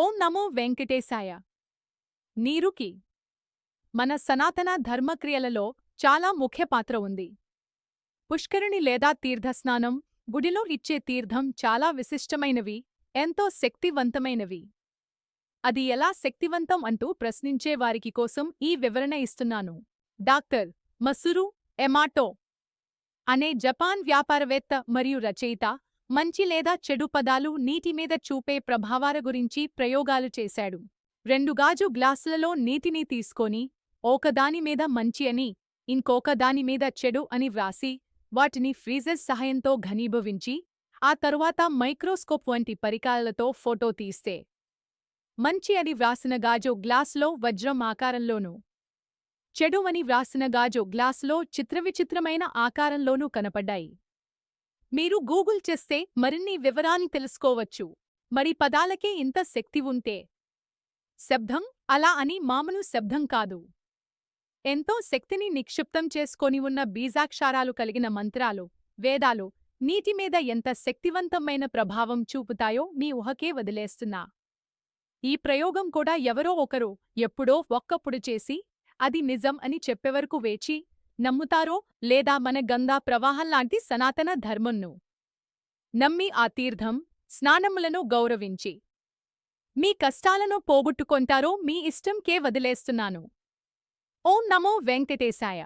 ఓం నమో వెంకటేశాయ. నీరుకి మన సనాతన ధర్మక్రియలలో చాలా ముఖ్య పాత్ర ఉంది. పుష్కరిణి లేదా తీర్థస్నానం గుడిలో ఇచ్చే తీర్థం చాలా విశిష్టమైనవి ఎంతో శక్తివంతమైనవి. అది ఎలా శక్తివంతం అంటూ ప్రశ్నించే వారికి కోసం ఈ వివరణ ఇస్తున్నాను. డాక్టర్ మసురు ఎమాటో అనే జపాన్ వ్యాపారవేత్త మరియు రచయిత మంచి లేదా చెడు పదాలు నీటి మీద చూపే ప్రభావాల గురించి ప్రయోగాలు చేశాడు. రెండు గాజు గ్లాసులలో నీటిని తీసుకొని ఒకదాని మీద మంచి అని ఇంకొక మీద చెడు అని వ్రాసి వాటిని ఫ్రీజర్ సహాయంతో ఘనీభవించి ఆ తరువాత మైక్రోస్కోప్ వంటి పరికరాలతో ఫోటో తీస్తే. మంచి అని వ్రాసిన గాజు గ్లాసులో వజ్రం ఆకారంలోనూ చెడు అని వ్రాసిన గాజు గ్లాసులో చిత్రవిచిత్రమైన ఆకారంలోనూ కనపడ్డాయి. మీరు గూగుల్ చేస్తే మరిన్ని వివరాన్ని తెలుసుకోవచ్చు. మరి పదాలకే ఇంత శక్తి ఉంటే? శబ్దం అలా అని మామూలు శబ్దం కాదు. ఎంతో శక్తిని నిక్షిప్తం చేసుకొని ఉన్న బీజాక్షారాలు కలిగిన మంత్రాలు వేదాలు నీటి మీద ఎంత శక్తివంతమైన ప్రభావం చూపుతాయో మీ ఊహకే వదిలేస్తున్నా. ఈ ప్రయోగం కూడా ఎవరో ఒకరు ఎప్పుడో ఒక్కప్పుడు చేసి అది నిజం అని చెప్పేవరకు వేచి నమ్ముతారో లేదా మన గంగా ప్రవాహంలాంటి సనాతన ధర్మంను? నమ్మి ఆ తీర్థం స్నానములను గౌరవించి మీ కష్టాలను పోగొట్టుకొంటారో మీ ఇష్టంకే వదిలేస్తున్నాను. ఓం నమో వెంకటేశాయ.